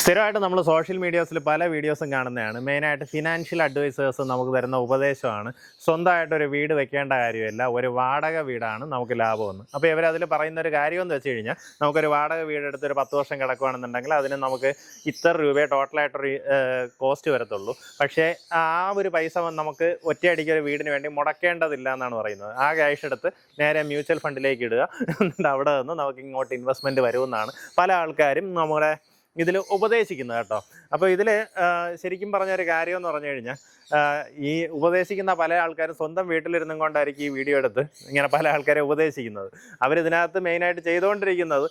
സ്ഥിരമായിട്ട് നമ്മൾ സോഷ്യൽ മീഡിയാസിൽ പല വീഡിയോസും കാണുന്നതാണ്. മെയിനായിട്ട് ഫിനാൻഷ്യൽ അഡ്വൈസേഴ്സ് നമുക്ക് തരുന്ന ഉപദേശമാണ്. സ്വന്തമായിട്ടൊരു വീട് വെക്കേണ്ട കാര്യമല്ല. ഒരു വാടക വീടാണ് നമുക്ക് ലാഭമെന്ന്. അപ്പോൾ ഇവരതിൽ പറയുന്ന ഒരു കാര്യമെന്ന് വെച്ച് കഴിഞ്ഞാൽ നമുക്കൊരു വാടക വീട് എടുത്ത് ഒരു പത്ത് വർഷം കിടക്കുകയാണെന്നുണ്ടെങ്കിൽ അതിന് നമുക്ക് ഇത്ര രൂപയെ ടോട്ടലായിട്ടൊരു കോസ്റ്റ് വരത്തുള്ളൂ. പക്ഷേ ആ ഒരു പൈസ നമുക്ക് ഒറ്റയടിക്ക് ഒരു വീടിന് വേണ്ടി മുടക്കേണ്ടതില്ല എന്നാണ് പറയുന്നത്. ആ ക്യാഷ് എടുത്ത് നേരെ മ്യൂച്വൽ ഫണ്ടിലേക്ക് ഇടുക. എന്നിട്ട് അവിടെ നിന്ന് നമുക്ക് ഇങ്ങോട്ട് ഇൻവെസ്റ്റ്മെന്റ് വരുമെന്നാണ് പല ആൾക്കാരും നമ്മുടെ ഇതിൽ ഉപദേശിക്കുന്നത് കേട്ടോ. അപ്പോൾ ഇതിൽ ശരിക്കും പറഞ്ഞൊരു കാര്യം എന്ന് പറഞ്ഞു കഴിഞ്ഞാൽ ഈ ഉപദേശിക്കുന്ന പല ആൾക്കാരും സ്വന്തം വീട്ടിലിരുന്നും കൊണ്ടായിരിക്കും ഈ വീഡിയോ എടുത്ത് ഇങ്ങനെ പല ആൾക്കാരെ ഉപദേശിക്കുന്നത്. അവരിതിനകത്ത് മെയിനായിട്ട് ചെയ്തുകൊണ്ടിരിക്കുന്നത്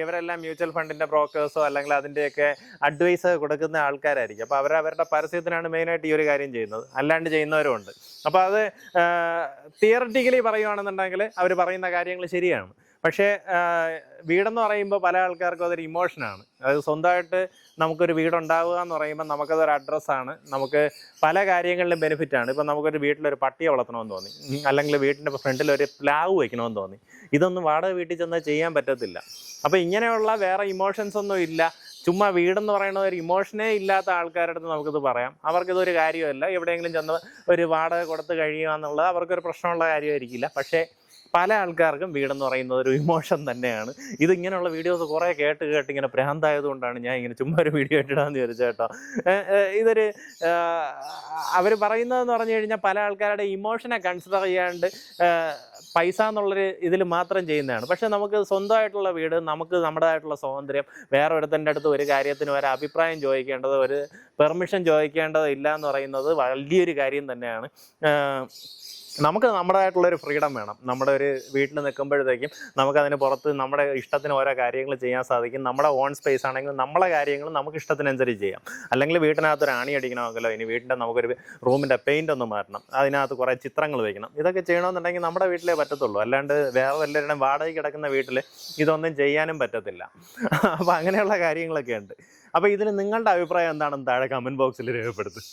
ഇവരെല്ലാം മ്യൂച്വൽ ഫണ്ടിന്റെ ബ്രോക്കേഴ്സോ അല്ലെങ്കിൽ അതിന്റെയൊക്കെ അഡ്വൈസ് കൊടുക്കുന്ന ആൾക്കാരായിരിക്കും. അപ്പോൾ അവർ അവരുടെ പരസ്യത്തിനാണ് മെയിനായിട്ട് ഈ ഒരു കാര്യം ചെയ്യുന്നത്. അല്ലാണ്ട് ചെയ്യുന്നവരും ഉണ്ട്. അപ്പോൾ അത് തിയററ്റിക്കലി പറയുകയാണെന്നുണ്ടെങ്കിൽ അവർ പറയുന്ന കാര്യങ്ങൾ ശരിയാണ്. പക്ഷേ വീടെന്ന് പറയുമ്പോൾ പല ആൾക്കാർക്കും അതൊരു ഇമോഷനാണ് അതായത് സ്വന്തമായിട്ട് നമുക്കൊരു വീടുണ്ടാവുക എന്ന് പറയുമ്പോൾ നമുക്കതൊരു അഡ്രസ്സാണ് നമുക്ക് പല കാര്യങ്ങളിലും ബെനിഫിറ്റാണ് ഇപ്പം നമുക്കൊരു വീട്ടിലൊരു പട്ടിയെ വളർത്തണമെന്ന് തോന്നി. അല്ലെങ്കിൽ വീട്ടിന്റെ ഫ്രണ്ടിൽ ഒരു പ്ലാവ് വയ്ക്കണമെന്ന് തോന്നി. ഇതൊന്നും വാടക വീട്ടിൽ ചെന്നാൽ ചെയ്യാൻ പറ്റത്തില്ല. അപ്പോൾ ഇങ്ങനെയുള്ള വേറെ ഇമോഷൻസ് ഒന്നും ഇല്ല. ചുമ്മാ വീടെന്ന് പറയുന്നത് ഒരു ഇമോഷനേ ഇല്ലാത്ത ആൾക്കാരുടെ അടുത്ത് നമുക്കിത് പറയാം. അവർക്കിതൊരു കാര്യമല്ല. എവിടെയെങ്കിലും ചെന്ന് ഒരു വാടക കൊടുത്ത് കഴിയുക എന്നുള്ളത് അവർക്കൊരു പ്രശ്നമുള്ള കാര്യമായിരിക്കില്ല. പക്ഷേ പല ആൾക്കാർക്കും വീടെന്ന് പറയുന്നത് ഒരു ഇമോഷൻ തന്നെയാണ്. ഇത് ഇങ്ങനെയുള്ള വീഡിയോസ് കുറേ കേട്ട് കേട്ട് ഇങ്ങനെ ഭ്രാന്തായതുകൊണ്ടാണ് ഞാൻ ഇങ്ങനെ ചുമ്മാ ഒരു വീഡിയോ ഇട്ടിടാന്ന് ഏഹ് ഇതൊരു അവർ പറയുന്നതെന്ന് പറഞ്ഞു കഴിഞ്ഞാൽ പല ആൾക്കാരുടെ ഇമോഷനെ കൺസിഡർ ചെയ്യാണ്ട് പൈസ എന്നുള്ളൊരു ഇതിൽ മാത്രം ചെയ്യുന്നതാണ്. പക്ഷേ നമുക്ക് സ്വന്തമായിട്ടുള്ള വീട് നമുക്ക് നമ്മുടേതായിട്ടുള്ള സ്വാതന്ത്ര്യം വേറെ ഒരുത്തന്റെ അടുത്ത് ഒരു കാര്യത്തിന് ഒരു അഭിപ്രായം ചോദിക്കേണ്ടത് ഒരു പെർമിഷൻ ചോദിക്കേണ്ടത് ഇല്ല എന്ന് പറയുന്നത് വലിയൊരു കാര്യം തന്നെയാണ്. നമുക്ക് നമ്മുടേതായിട്ടുള്ള ഒരു ഫ്രീഡം വേണം. നമ്മുടെ ഒരു വീട്ടിൽ നിൽക്കുമ്പോഴത്തേക്കും നമുക്കതിന് പുറത്ത് നമ്മുടെ ഇഷ്ടത്തിന് ഓരോ കാര്യങ്ങൾ ചെയ്യാൻ സാധിക്കും. നമ്മുടെ ഓൺ സ്പേസ് ആണെങ്കിൽ നമ്മളെ കാര്യങ്ങൾ നമുക്ക് ഇഷ്ടത്തിനനുസരിച്ച് ചെയ്യാം. അല്ലെങ്കിൽ വീട്ടിനകത്ത് ഒരു ആണി അടിക്കണമെങ്കിലോ ഇനി വീട്ടിന്റെ നമുക്കൊരു റൂമിന്റെ പെയിന്റ് ഒന്ന് മാറ്റണം. അതിനകത്ത് കുറേ ചിത്രങ്ങൾ വയ്ക്കണം ഇതൊക്കെ ചെയ്യണമെന്നുണ്ടെങ്കിൽ നമ്മുടെ വീട്ടിലേ പറ്റത്തുള്ളൂ. അല്ലാണ്ട് വേറെ വല്ലവരുടെയും വാടകയ്ക്ക് കിടക്കുന്ന വീട്ടിൽ ഇതൊന്നും ചെയ്യാനും പറ്റത്തില്ല. അപ്പോൾ അങ്ങനെയുള്ള കാര്യങ്ങളൊക്കെ ഉണ്ട്. അപ്പോൾ ഇതിന് നിങ്ങളുടെ അഭിപ്രായം എന്താണെന്ന് താഴെ കമന്റ് ബോക്സിൽ രേഖപ്പെടുത്തും.